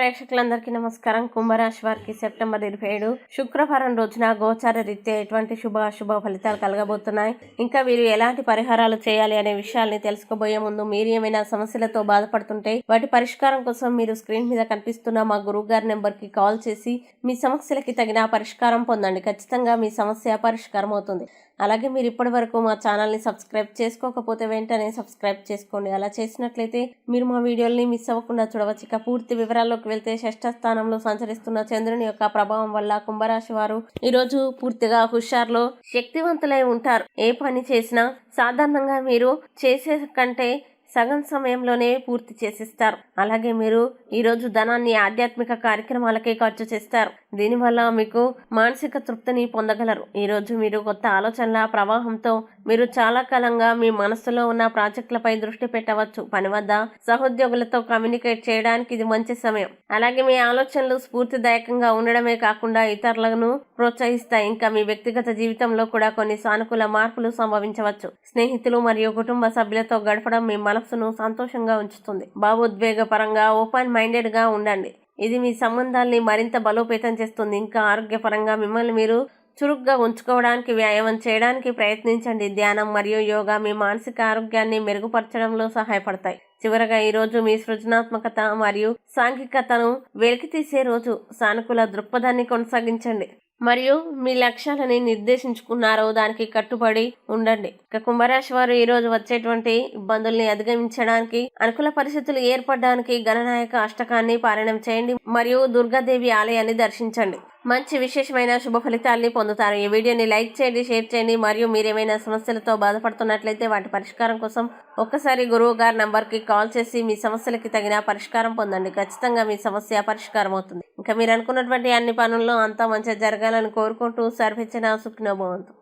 ప్రేక్షకులందరికీ నమస్కారం. కుంభరాశి వారికి సెప్టెంబర్ ఇరవై ఏడు శుక్రవారం రోజున గోచార రీత్యా ఎటువంటి శుభ అశుభ ఫలితాలు కలగబోతున్నాయి? ఇంకా వీరు ఎలాంటి పరిహారాలు చేయాలి అనే విషయాల్ని తెలుసుకోబోయే ముందు మీరు ఏమైనా సమస్యలతో బాధపడుతుంటే వాటి పరిష్కారం కోసం మీరు స్క్రీన్ మీద కనిపిస్తున్న మా గురువు గారి నెంబర్కి కాల్ చేసి మీ సమస్యలకి తగిన పరిష్కారం పొందండి. ఖచ్చితంగా మీ సమస్య పరిష్కారం అవుతుంది. అలాగే మీరు ఇప్పటి వరకు మా ఛానల్ని సబ్స్క్రైబ్ చేసుకోకపోతే వెంటనే సబ్స్క్రైబ్ చేసుకోండి. అలా చేసినట్లయితే మీరు మా వీడియోల్ని మిస్ అవ్వకుండా చూడవచ్చు ఇక పూర్తి వివరాల్లోకి వెళ్తే షష్ఠ స్థానంలో సంచరిస్తున్న చంద్రుని యొక్క ప్రభావం వల్ల కుంభరాశి వారు ఈరోజు పూర్తిగా హుషార్లో శక్తివంతులై ఉంటారు. ఏ పని చేసినా సాధారణంగా మీరు చేసే కంటే సగం సమయంలోనే పూర్తి చేసిస్తారు. అలాగే మీరు ఈరోజు ధనాన్ని ఆధ్యాత్మిక కార్యక్రమాలకే ఖర్చు చేస్తారు. దీనివల్ల మీకు మానసిక తృప్తిని పొందగలరు. ఈరోజు మీరు కొత్త ఆలోచనల ప్రవాహంతో మీరు చాలా కాలంగా మీ మనస్సులో ఉన్న ప్రాజెక్టులపై దృష్టి పెట్టవచ్చు. పని వద్ద సహోద్యోగులతో కమ్యూనికేట్ చేయడానికి ఇది మంచి సమయం. అలాగే మీ ఆలోచనలు స్ఫూర్తిదాయకంగా ఉండడమే కాకుండా ఇతరులను ప్రోత్సహిస్తాయి. ఇంకా మీ వ్యక్తిగత జీవితంలో కూడా కొన్ని సానుకూల మార్పులు సంభవించవచ్చు. స్నేహితులు మరియు కుటుంబ సభ్యులతో గడపడం మీ మనస్సును సంతోషంగా ఉంచుతుంది. భావోద్వేగపరంగా ఓపెన్ మైండెడ్గా ఉండండి. ఇది మీ సంబంధాల్ని మరింత బలోపేతం చేస్తుంది. ఇంకా ఆరోగ్యపరంగా మిమ్మల్ని మీరు చురుగ్గా ఉంచుకోవడానికి వ్యాయామం చేయడానికి ప్రయత్నించండి. ధ్యానం మరియు యోగా మీ మానసిక ఆరోగ్యాన్ని మెరుగుపరచడంలో సహాయపడతాయి. చివరగా ఈ రోజు మీ సృజనాత్మకత మరియు సాంఘికతను వెలికితీసే రోజు సానుకూల దృక్పథాన్ని కొనసాగించండి. మరియు మీ లక్ష్యాలని నిర్దేశించుకున్నారో దానికి కట్టుబడి ఉండండి. ఇక కుంభరాశి వారు ఈ రోజు వచ్చేటువంటి ఇబ్బందుల్ని అధిగమించడానికి అనుకూల పరిస్థితులు ఏర్పడడానికి గణనాయక అష్టకాన్ని పారాయణం చేయండి మరియు దుర్గాదేవి ఆలయాన్ని దర్శించండి. మంచి విశేషమైన శుభ ఫలితాల్ని పొందుతారు. ఈ వీడియోని లైక్ చేయండి షేర్ చేయండి. మరియు మీరు ఏమైనా సమస్యలతో బాధపడుతున్నట్లయితే వాటి పరిష్కారం కోసం ఒక్కసారి గురువు గారి నంబర్కి కాల్ చేసి మీ సమస్యలకి తగిన పరిష్కారం పొందండి. ఖచ్చితంగా మీ సమస్య పరిష్కారం అవుతుంది ఇంకా మీరు అనుకున్నటువంటి అన్ని పనుల్లో అంతా మంచిగా జరగాలని కోరుకుంటూ సర్వించిన సుఖ్నభవంతు.